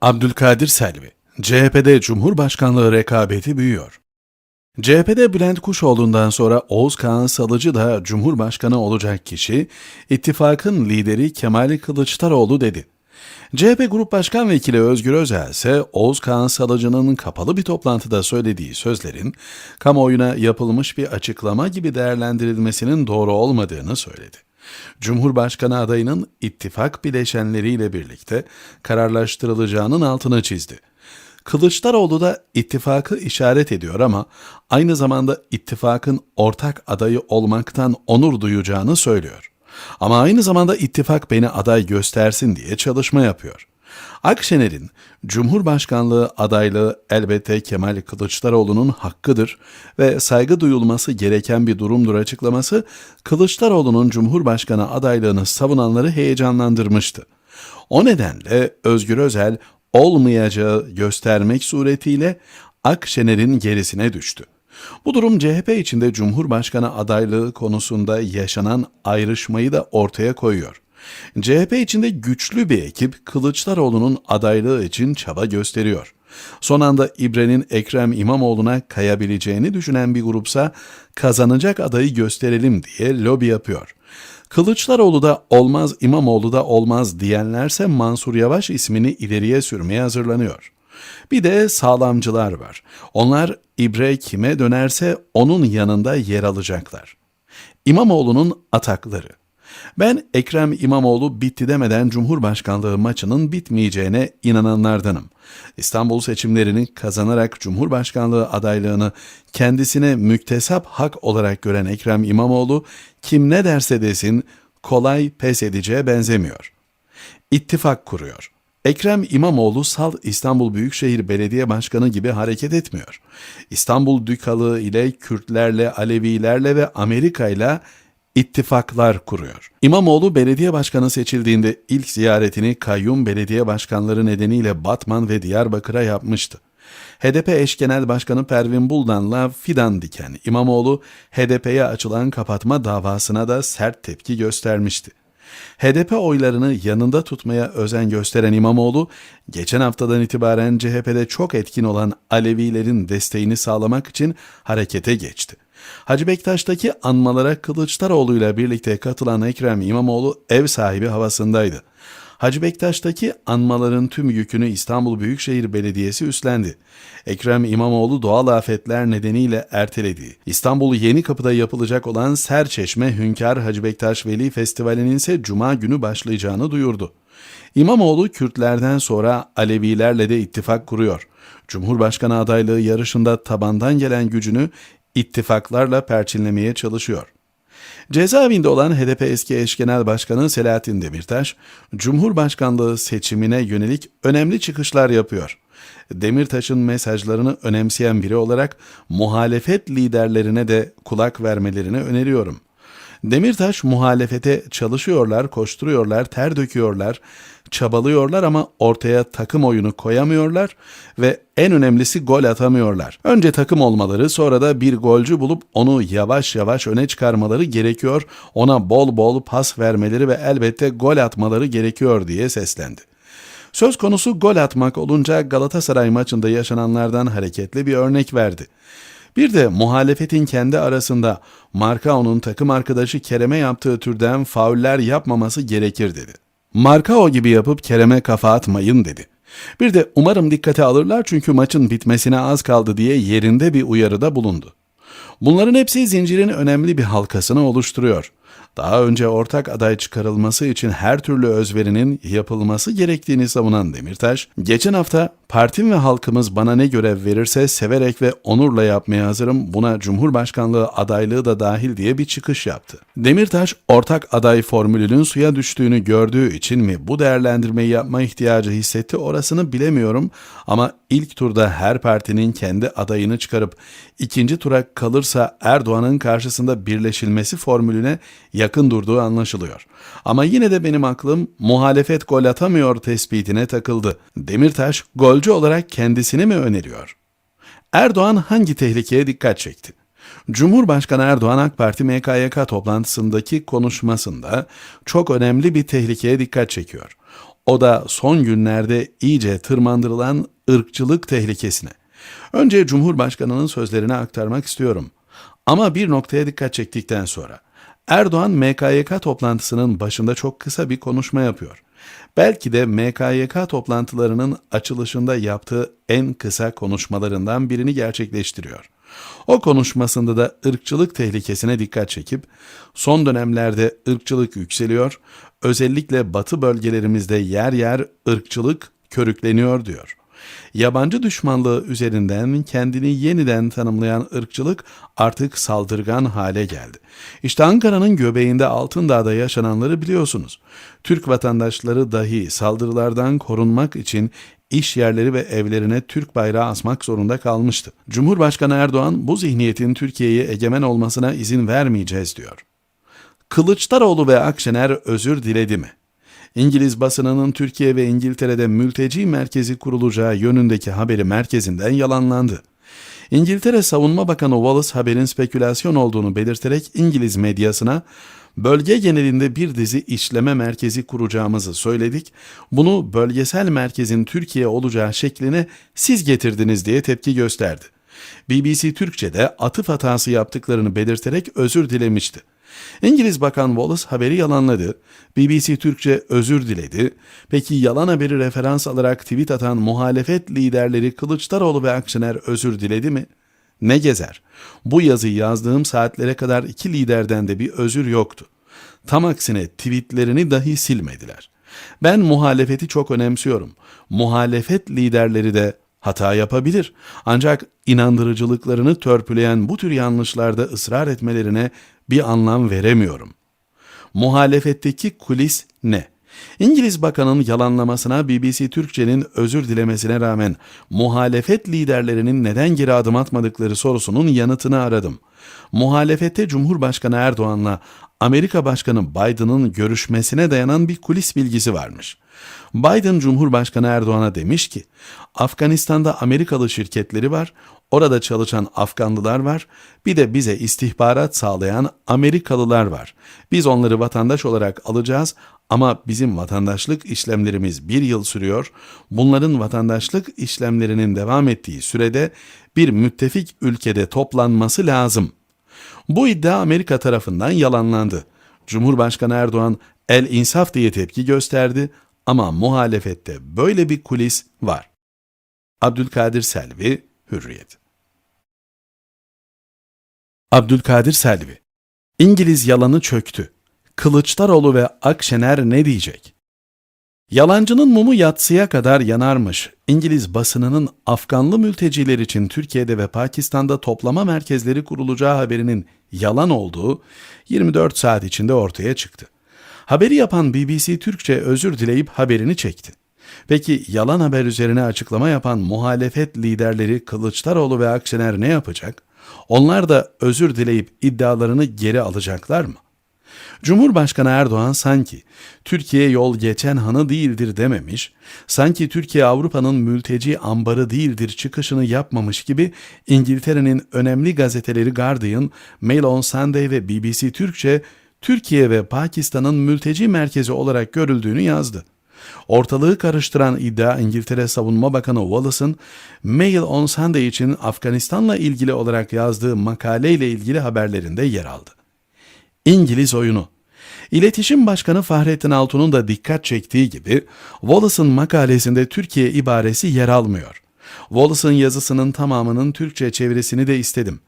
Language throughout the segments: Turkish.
Abdülkadir Selvi, CHP'de Cumhurbaşkanlığı rekabeti büyüyor. CHP'de Bülent Kuşoğlu'ndan sonra Oğuz Kağan Salıcı da Cumhurbaşkanı olacak kişi, ittifakın lideri Kemal Kılıçdaroğlu dedi. CHP Grup Başkan Vekili Özgür Özel ise Oğuz Kağan Salıcı'nın kapalı bir toplantıda söylediği sözlerin kamuoyuna yapılmış bir açıklama gibi değerlendirilmesinin doğru olmadığını söyledi. Cumhurbaşkanı adayının ittifak bileşenleriyle birlikte kararlaştırılacağının altını çizdi. Kılıçdaroğlu da ittifakı işaret ediyor ama aynı zamanda ittifakın ortak adayı olmaktan onur duyacağını söylüyor. Ama aynı zamanda ittifak beni aday göstersin diye çalışma yapıyor. Akşener'in Cumhurbaşkanlığı adaylığı elbette Kemal Kılıçdaroğlu'nun hakkıdır ve saygı duyulması gereken bir durumdur açıklaması Kılıçdaroğlu'nun Cumhurbaşkanı adaylığını savunanları heyecanlandırmıştı. O nedenle Özgür Özel olmayacağı göstermek suretiyle Akşener'in gerisine düştü. Bu durum CHP içinde Cumhurbaşkanı adaylığı konusunda yaşanan ayrışmayı da ortaya koyuyor. CHP içinde güçlü bir ekip Kılıçdaroğlu'nun adaylığı için çaba gösteriyor. Son anda İbre'nin Ekrem İmamoğlu'na kayabileceğini düşünen bir grupsa kazanacak adayı gösterelim diye lobi yapıyor. Kılıçdaroğlu da olmaz İmamoğlu da olmaz diyenlerse Mansur Yavaş ismini ileriye sürmeye hazırlanıyor. Bir de sağlamcılar var. Onlar İbre kime dönerse onun yanında yer alacaklar. İmamoğlu'nun atakları. Ben Ekrem İmamoğlu bitti demeden Cumhurbaşkanlığı maçının bitmeyeceğine inananlardanım. İstanbul seçimlerini kazanarak Cumhurbaşkanlığı adaylığını kendisine müktesap hak olarak gören Ekrem İmamoğlu kim ne derse desin kolay pes edeceğe benzemiyor. İttifak kuruyor. Ekrem İmamoğlu sal İstanbul Büyükşehir Belediye Başkanı gibi hareket etmiyor. İstanbul Dükalığı ile Kürtlerle, Alevilerle ve Amerika ile ittifaklar kuruyor. İmamoğlu belediye başkanı seçildiğinde ilk ziyaretini kayyum belediye başkanları nedeniyle Batman ve Diyarbakır'a yapmıştı. HDP eş genel başkanı Pervin Buldan'la fidan diken İmamoğlu HDP'ye açılan kapatma davasına da sert tepki göstermişti. HDP oylarını yanında tutmaya özen gösteren İmamoğlu, geçen haftadan itibaren CHP'de çok etkin olan Alevilerin desteğini sağlamak için harekete geçti. Hacı Bektaş'taki anmalara Kılıçdaroğlu ile birlikte katılan Ekrem İmamoğlu ev sahibi havasındaydı. Hacı Bektaş'taki anmaların tüm yükünü İstanbul Büyükşehir Belediyesi üstlendi. Ekrem İmamoğlu doğal afetler nedeniyle ertelediği, İstanbul Yeni Kapı'da yapılacak olan Serçeşme Hünkar Hacı Bektaş Veli Festivali'nin ise Cuma günü başlayacağını duyurdu. İmamoğlu Kürtlerden sonra Alevilerle de ittifak kuruyor. Cumhurbaşkanı adaylığı yarışında tabandan gelen gücünü ittifaklarla perçinlemeye çalışıyor. Cezaevinde olan HDP eski eş genel başkanı Selahattin Demirtaş, Cumhurbaşkanlığı seçimine yönelik önemli çıkışlar yapıyor. Demirtaş'ın mesajlarını önemseyen biri olarak muhalefet liderlerine de kulak vermelerini öneriyorum. Demirtaş muhalefete çalışıyorlar, koşturuyorlar, ter döküyorlar, çabalıyorlar ama ortaya takım oyunu koyamıyorlar ve en önemlisi gol atamıyorlar. Önce takım olmaları sonra da bir golcü bulup onu yavaş yavaş öne çıkarmaları gerekiyor. Ona bol bol pas vermeleri ve elbette gol atmaları gerekiyor diye seslendi. Söz konusu gol atmak olunca Galatasaray maçında yaşananlardan hareketli bir örnek verdi. Bir de muhalefetin kendi arasında Markao'nun takım arkadaşı Kerem'e yaptığı türden fauller yapmaması gerekir dedi. Markao gibi yapıp Kerem'e kafa atmayın dedi. Bir de umarım dikkate alırlar çünkü maçın bitmesine az kaldı diye yerinde bir uyarıda bulundu. Bunların hepsi zincirin önemli bir halkasını oluşturuyor. Daha önce ortak aday çıkarılması için her türlü özverinin yapılması gerektiğini savunan Demirtaş, geçen hafta partim ve halkımız bana ne görev verirse severek ve onurla yapmaya hazırım, buna Cumhurbaşkanlığı adaylığı da dahil diye bir çıkış yaptı. Demirtaş, ortak aday formülünün suya düştüğünü gördüğü için mi bu değerlendirmeyi yapma ihtiyacı hissetti orasını bilemiyorum ama ilk turda her partinin kendi adayını çıkarıp ikinci tura kalırsa Erdoğan'ın karşısında birleşilmesi formülüne yakın durduğu anlaşılıyor. Ama yine de benim aklım muhalefet gol atamıyor tespitine takıldı. Demirtaş golcü olarak kendisini mi öneriyor? Erdoğan hangi tehlikeye dikkat çekti? Cumhurbaşkanı Erdoğan AK Parti MKYK toplantısındaki konuşmasında çok önemli bir tehlikeye dikkat çekiyor. O da son günlerde iyice tırmandırılan ırkçılık tehlikesine. Önce Cumhurbaşkanı'nın sözlerini aktarmak istiyorum. Ama bir noktaya dikkat çektikten sonra. Erdoğan MKYK toplantısının başında çok kısa bir konuşma yapıyor. Belki de MKYK toplantılarının açılışında yaptığı en kısa konuşmalarından birini gerçekleştiriyor. O konuşmasında da ırkçılık tehlikesine dikkat çekip son dönemlerde ırkçılık yükseliyor, özellikle batı bölgelerimizde yer yer ırkçılık körükleniyor diyor. Yabancı düşmanlığı üzerinden kendini yeniden tanımlayan ırkçılık artık saldırgan hale geldi. İşte Ankara'nın göbeğinde Altındağ'da yaşananları biliyorsunuz. Türk vatandaşları dahi saldırılardan korunmak için iş yerleri ve evlerine Türk bayrağı asmak zorunda kalmıştı. Cumhurbaşkanı Erdoğan bu zihniyetin Türkiye'ye egemen olmasına izin vermeyeceğiz diyor. Kılıçdaroğlu ve Akşener özür diledi mi? İngiliz basınının Türkiye ve İngiltere'de mülteci merkezi kurulacağı yönündeki haberi merkezinden yalanlandı. İngiltere Savunma Bakanı Wallace haberin spekülasyon olduğunu belirterek İngiliz medyasına bölge genelinde bir dizi işleme merkezi kuracağımızı söyledik. Bunu bölgesel merkezin Türkiye olacağı şekline siz getirdiniz diye tepki gösterdi. BBC Türkçe'de atıf hatası yaptıklarını belirterek özür dilemişti. İngiliz Bakan Wallace haberi yalanladı. BBC Türkçe özür diledi. Peki yalan haberi referans alarak tweet atan muhalefet liderleri Kılıçdaroğlu ve Akşener özür diledi mi? Ne gezer? Bu yazıyı yazdığım saatlere kadar iki liderden de bir özür yoktu. Tam aksine tweetlerini dahi silmediler. Ben muhalefeti çok önemsiyorum. Muhalefet liderleri de hata yapabilir. Ancak inandırıcılıklarını törpüleyen bu tür yanlışlarda ısrar etmelerine bir anlam veremiyorum. Muhalefetteki kulis ne? İngiliz bakanın yalanlamasına BBC Türkçe'nin özür dilemesine rağmen muhalefet liderlerinin neden geri adım atmadıkları sorusunun yanıtını aradım. Muhalefette Cumhurbaşkanı Erdoğan'la Amerika Başkanı Biden'ın görüşmesine dayanan bir kulis bilgisi varmış. Biden Cumhurbaşkanı Erdoğan'a demiş ki, Afganistan'da Amerikalı şirketleri var, orada çalışan Afganlılar var, bir de bize istihbarat sağlayan Amerikalılar var. Biz onları vatandaş olarak alacağız ama bizim vatandaşlık işlemlerimiz bir yıl sürüyor. Bunların vatandaşlık işlemlerinin devam ettiği sürede bir müttefik ülkede toplanması lazım. Bu iddia Amerika tarafından yalanlandı. Cumhurbaşkanı Erdoğan el insaf diye tepki gösterdi ama muhalefette böyle bir kulis var. Abdülkadir Selvi, Hürriyet Abdülkadir Selvi İngiliz yalanı çöktü. Kılıçdaroğlu ve Akşener ne diyecek? Yalancının mumu yatsıya kadar yanarmış. İngiliz basınının Afganlı mülteciler için Türkiye'de ve Pakistan'da toplama merkezleri kurulacağı haberinin yalan olduğu 24 saat içinde ortaya çıktı. Haberi yapan BBC Türkçe özür dileyip haberini çekti. Peki yalan haber üzerine açıklama yapan muhalefet liderleri Kılıçdaroğlu ve Akşener ne yapacak? Onlar da özür dileyip iddialarını geri alacaklar mı? Cumhurbaşkanı Erdoğan sanki Türkiye yol geçen hanı değildir dememiş, sanki Türkiye Avrupa'nın mülteci ambarı değildir çıkışını yapmamış gibi İngiltere'nin önemli gazeteleri Guardian, Mail on Sunday ve BBC Türkçe Türkiye ve Pakistan'ın mülteci merkezi olarak görüldüğünü yazdı. Ortalığı karıştıran iddia İngiltere Savunma Bakanı Wallace'ın Mail on Sunday için Afganistan'la ilgili olarak yazdığı makaleyle ilgili haberlerinde yer aldı. İngiliz oyunu İletişim Başkanı Fahrettin Altun'un da dikkat çektiği gibi Wallace'ın makalesinde Türkiye ibaresi yer almıyor. Wallace'ın yazısının tamamının Türkçe çevirisini de istedim.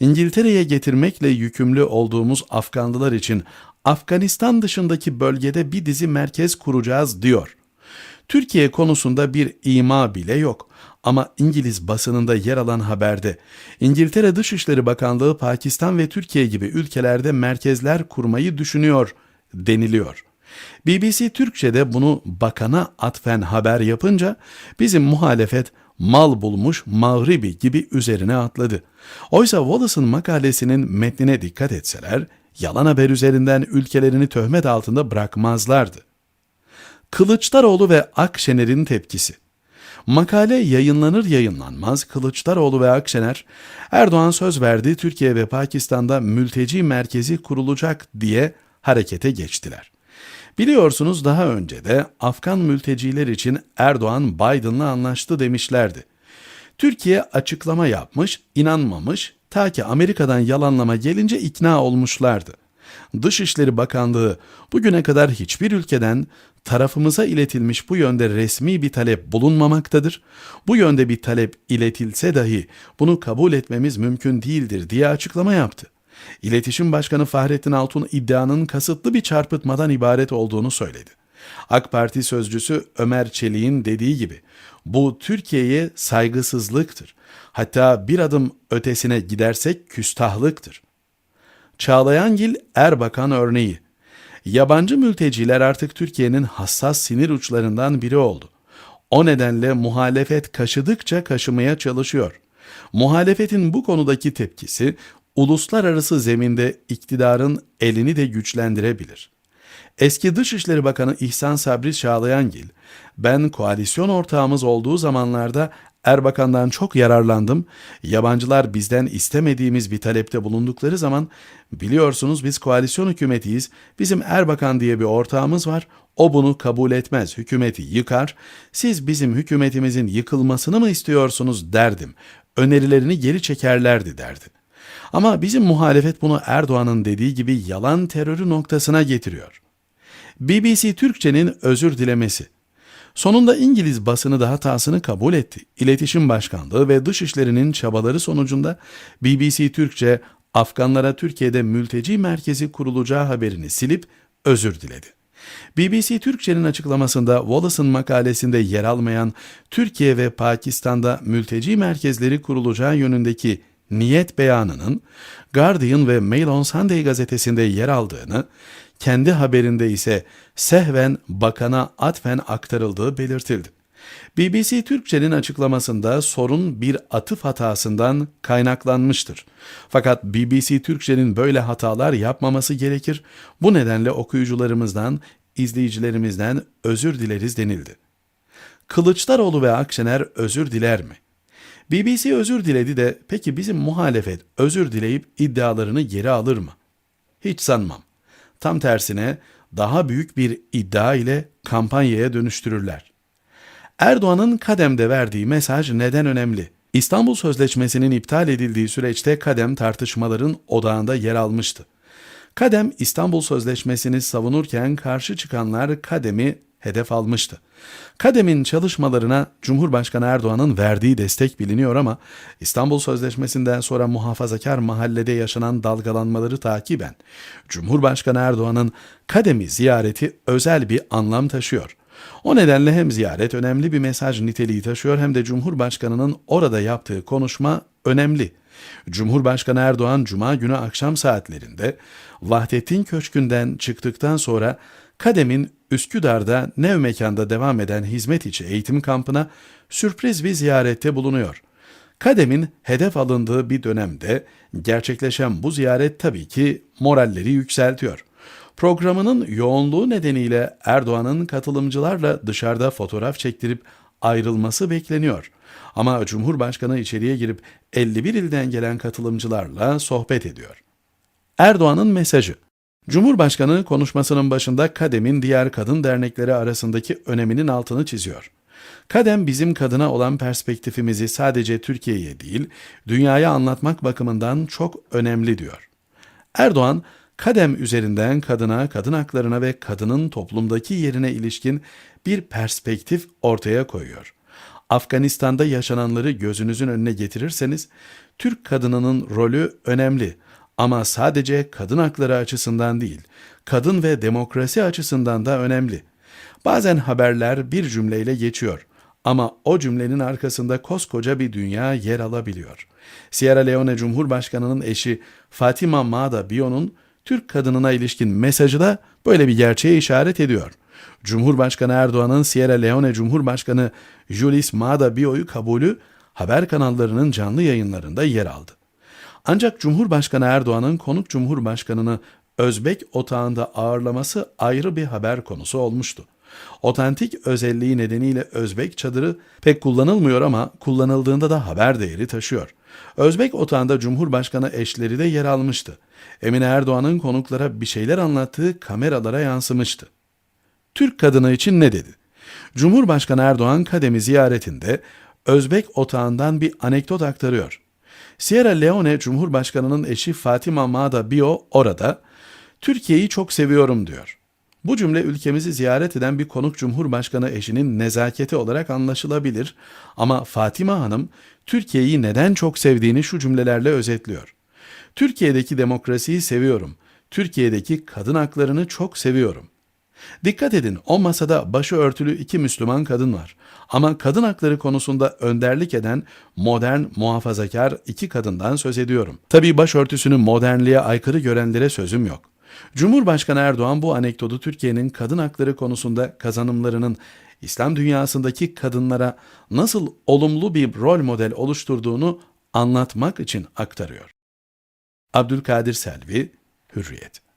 İngiltere'ye getirmekle yükümlü olduğumuz Afganlılar için Afganistan dışındaki bölgede bir dizi merkez kuracağız diyor. Türkiye konusunda bir ima bile yok. Ama İngiliz basınında yer alan haberde İngiltere Dışişleri Bakanlığı Pakistan ve Türkiye gibi ülkelerde merkezler kurmayı düşünüyor deniliyor. BBC Türkçe'de bunu bakana atfen haber yapınca bizim muhalefet mal bulmuş mağribi gibi üzerine atladı. Oysa Wallace'ın makalesinin metnine dikkat etseler yalan haber üzerinden ülkelerini töhmet altında bırakmazlardı. Kılıçdaroğlu ve Akşener'in tepkisi Makale yayınlanır yayınlanmaz Kılıçdaroğlu ve Akşener, Erdoğan söz verdi Türkiye ve Pakistan'da mülteci merkezi kurulacak diye harekete geçtiler. Biliyorsunuz daha önce de Afgan mülteciler için Erdoğan Biden'la anlaştı demişlerdi. Türkiye açıklama yapmış, inanmamış, ta ki Amerika'dan yalanlama gelince ikna olmuşlardı. Dışişleri Bakanlığı bugüne kadar hiçbir ülkeden tarafımıza iletilmiş bu yönde resmi bir talep bulunmamaktadır. Bu yönde bir talep iletilse dahi bunu kabul etmemiz mümkün değildir diye açıklama yaptı. İletişim Başkanı Fahrettin Altun iddianın kasıtlı bir çarpıtmadan ibaret olduğunu söyledi. AK Parti sözcüsü Ömer Çelik'in dediği gibi bu Türkiye'ye saygısızlıktır. Hatta bir adım ötesine gidersek küstahlıktır. Çağlayangil Erbakan örneği. Yabancı mülteciler artık Türkiye'nin hassas sinir uçlarından biri oldu. O nedenle muhalefet kaşıdıkça kaşımaya çalışıyor. Muhalefetin bu konudaki tepkisi uluslararası zeminde iktidarın elini de güçlendirebilir. Eski Dışişleri Bakanı İhsan Sabri Çağlayangil, ben koalisyon ortağımız olduğu zamanlarda Erbakan'dan çok yararlandım. Yabancılar bizden istemediğimiz bir talepte bulundukları zaman biliyorsunuz biz koalisyon hükümetiyiz. Bizim Erbakan diye bir ortağımız var. O bunu kabul etmez. Hükümeti yıkar. Siz bizim hükümetimizin yıkılmasını mı istiyorsunuz derdim. Önerilerini geri çekerlerdi derdi. Ama bizim muhalefet bunu Erdoğan'ın dediği gibi yalan terörü noktasına getiriyor. BBC Türkçe'nin özür dilemesi. Sonunda İngiliz basını da hatasını kabul etti. İletişim Başkanlığı ve Dışişleri'nin çabaları sonucunda BBC Türkçe Afganlara Türkiye'de mülteci merkezi kurulacağı haberini silip özür diledi. BBC Türkçe'nin açıklamasında Wallace'ın makalesinde yer almayan Türkiye ve Pakistan'da mülteci merkezleri kurulacağı yönündeki niyet beyanının Guardian ve Mail on Sunday gazetesinde yer aldığını, kendi haberinde ise sehven bakana atfen aktarıldığı belirtildi. BBC Türkçe'nin açıklamasında sorun bir atıf hatasından kaynaklanmıştır. Fakat BBC Türkçe'nin böyle hatalar yapmaması gerekir. Bu nedenle okuyucularımızdan, izleyicilerimizden özür dileriz denildi. Kılıçdaroğlu ve Akşener özür diler mi? BBC özür diledi de peki bizim muhalefet özür dileyip iddialarını geri alır mı? Hiç sanmam. Tam tersine daha büyük bir iddia ile kampanyaya dönüştürürler. Erdoğan'ın Kadem'de verdiği mesaj neden önemli? İstanbul Sözleşmesi'nin iptal edildiği süreçte Kadem tartışmaların odağında yer almıştı. Kadem İstanbul Sözleşmesi'ni savunurken karşı çıkanlar Kadem'i hedef almıştı. Kadem'in çalışmalarına Cumhurbaşkanı Erdoğan'ın verdiği destek biliniyor ama İstanbul Sözleşmesi'nden sonra muhafazakar mahallede yaşanan dalgalanmaları takiben Cumhurbaşkanı Erdoğan'ın Kadem'i ziyareti özel bir anlam taşıyor. O nedenle hem ziyaret önemli bir mesaj niteliği taşıyor hem de Cumhurbaşkanı'nın orada yaptığı konuşma önemli. Cumhurbaşkanı Erdoğan Cuma günü akşam saatlerinde Vahdettin Köşkü'nden çıktıktan sonra Kadem'in Üsküdar'da Nev Mekan'da devam eden hizmet içi eğitim kampına sürpriz bir ziyarette bulunuyor. Kadem'in hedef alındığı bir dönemde gerçekleşen bu ziyaret tabii ki moralleri yükseltiyor. Programının yoğunluğu nedeniyle Erdoğan'ın katılımcılarla dışarıda fotoğraf çektirip ayrılması bekleniyor. Ama Cumhurbaşkanı içeriye girip 51 ilden gelen katılımcılarla sohbet ediyor. Erdoğan'ın mesajı Cumhurbaşkanı konuşmasının başında Kadem'in diğer kadın dernekleri arasındaki öneminin altını çiziyor. Kadem bizim kadına olan perspektifimizi sadece Türkiye'ye değil, dünyaya anlatmak bakımından çok önemli diyor. Erdoğan, Kadem üzerinden kadına, kadın haklarına ve kadının toplumdaki yerine ilişkin bir perspektif ortaya koyuyor. Afganistan'da yaşananları gözünüzün önüne getirirseniz, Türk kadınının rolü önemli. Ama sadece kadın hakları açısından değil, kadın ve demokrasi açısından da önemli. Bazen haberler bir cümleyle geçiyor ama o cümlenin arkasında koskoca bir dünya yer alabiliyor. Sierra Leone Cumhurbaşkanı'nın eşi Fatima Mada Bio'nun Türk kadınına ilişkin mesajı da böyle bir gerçeğe işaret ediyor. Cumhurbaşkanı Erdoğan'ın Sierra Leone Cumhurbaşkanı Julis Mada Bio'yu kabulü haber kanallarının canlı yayınlarında yer aldı. Ancak Cumhurbaşkanı Erdoğan'ın konuk Cumhurbaşkanı'nı Özbek otağında ağırlaması ayrı bir haber konusu olmuştu. Otantik özelliği nedeniyle Özbek çadırı pek kullanılmıyor ama kullanıldığında da haber değeri taşıyor. Özbek otağında Cumhurbaşkanı eşleri de yer almıştı. Emine Erdoğan'ın konuklara bir şeyler anlattığı kameralara yansımıştı. Türk kadını için ne dedi? Cumhurbaşkanı Erdoğan Kadem'i ziyaretinde Özbek otağından bir anekdot aktarıyor. Sierra Leone Cumhurbaşkanı'nın eşi Fatima Mada Bio orada Türkiye'yi çok seviyorum diyor. Bu cümle ülkemizi ziyaret eden bir konuk Cumhurbaşkanı eşinin nezaketi olarak anlaşılabilir ama Fatima Hanım Türkiye'yi neden çok sevdiğini şu cümlelerle özetliyor. Türkiye'deki demokrasiyi seviyorum. Türkiye'deki kadın haklarını çok seviyorum. Dikkat edin o masada başı örtülü iki Müslüman kadın var. Ama kadın hakları konusunda önderlik eden modern, muhafazakar iki kadından söz ediyorum. Tabii başörtüsünü modernliğe aykırı görenlere sözüm yok. Cumhurbaşkanı Erdoğan bu anekdotu Türkiye'nin kadın hakları konusunda kazanımlarının İslam dünyasındaki kadınlara nasıl olumlu bir rol model oluşturduğunu anlatmak için aktarıyor. Abdülkadir Selvi, Hürriyet